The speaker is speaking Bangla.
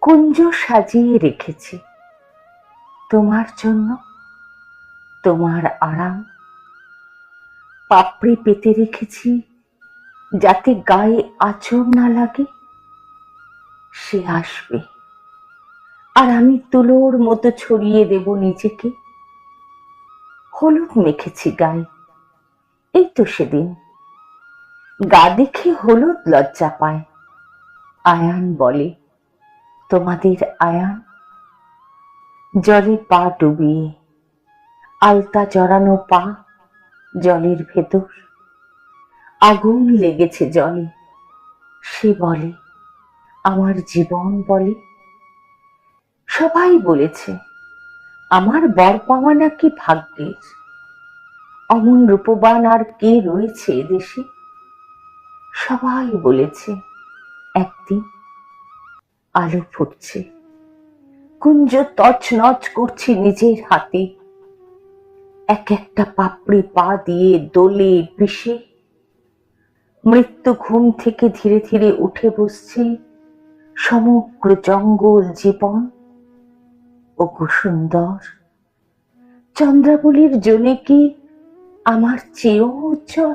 কুঞ্জ সাজিয়ে রেখেছি। তোমার জন্য, তোমার আরাম। পাপড়ি পেতে রেখেছি, যাতে গায়ে আচর না লাগে, সে আসবে। আর আমি তুলোর মতো ছড়িয়ে দেব নিজেকে। হলুদ মেখেছি গায়ে। এই তো সেদিন। গা দেখে হলুদ লজ্জা পায়, আয়ান বলে। তোমাদের আয়ান? জলে পা ডুবিয়ে, আলতা জড়ানো পা জলের ভেতর। আগুন লেগেছে জলে, সে বলে, আমার জীবন বলে? সবাই বলেছে, আমার বর পাওয়া নাকি ভাগ্যের? অমন রূপবান আর কে রয়েছে দেশে সবাই বলেছে, একদিন আলো ফুটছে। কুঞ্জ তছনছ করছে নিজের হাতে। এক একটা পাপড়ি পা দিয়ে দোলে পিষে মৃত্যু ঘুম থেকে ধীরে ধীরে উঠে বসছে সমগ্র জঙ্গল জীবন ও সুন্দর চন্দ্রাবলীর জন্য কি আমার চেয়েও উজ্জ্বল